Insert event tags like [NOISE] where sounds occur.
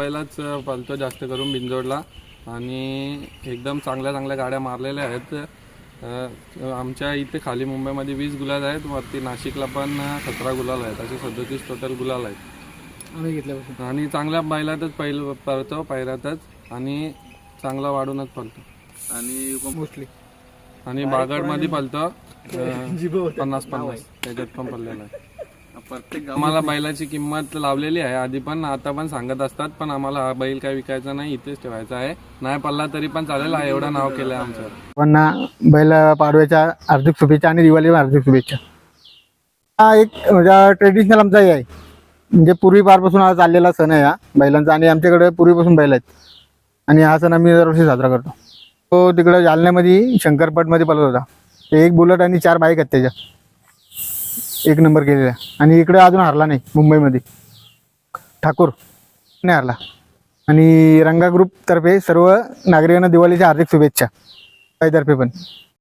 अ, पळतो जास्त करून बिंजोडला. आणि एकदम चांगल्या चांगल्या गाड्या मारलेल्या आहेत. अ, आमच्या इथे खाली मुंबईमध्ये वीस गुलाल आहेत. वरती नाशिकला पण सतरा गुलाल आहेत. असे सदोतीस टोटल गुलाल आहेत. आम्ही घेतल्यापासून. आणि चांगल्या बैलातच पहिलं पळतो पैरातच आणि चांगला वाढूनच पळतो. आणि मोस्टली आणि बागडमध्ये पळतो. [LAUGHS] पन्नास पन्नास. त्याच्यात पण पडलेला आहे. प्रत्येक आम्हाला बैलाची किंमत लावलेली आहे. आधी पण आता पण सांगत असतात पण आम्हाला हा बैल काय विकायचा नाही इथेच ठेवायचा आहे. नाही पडला तरी पण चालेल हा एवढं नाव केलं आमचं. पण बैल पाडव्याच्या हार्दिक शुभेच्छा आणि दिवाळीच्या हार्दिक शुभेच्छा. हा एक म्हणजे ट्रेडिशनल आमचा हे आहे. म्हणजे पूर्वीपारपासून हा चाललेला सण आहे हा बैलांचा आणि आमच्याकडे पूर्वीपासून बैल आहेत. आणि हा सण आम्ही दरवर्षी साजरा करतो. तो तिकडे जालन्यामध्ये शंकरपटमध्ये पळत होता. ते एक बुलेट आणि चार बाईक आहेत त्याच्या. एक नंबर गेलेला आणि इकडे अजून हारला नाही मुंबईमध्ये. ठाकूर नाही हारला. आणि रंगा ग्रुपतर्फे सर्व नागरिकांना दिवाळीच्या हार्दिक शुभेच्छा. तर्फे पण.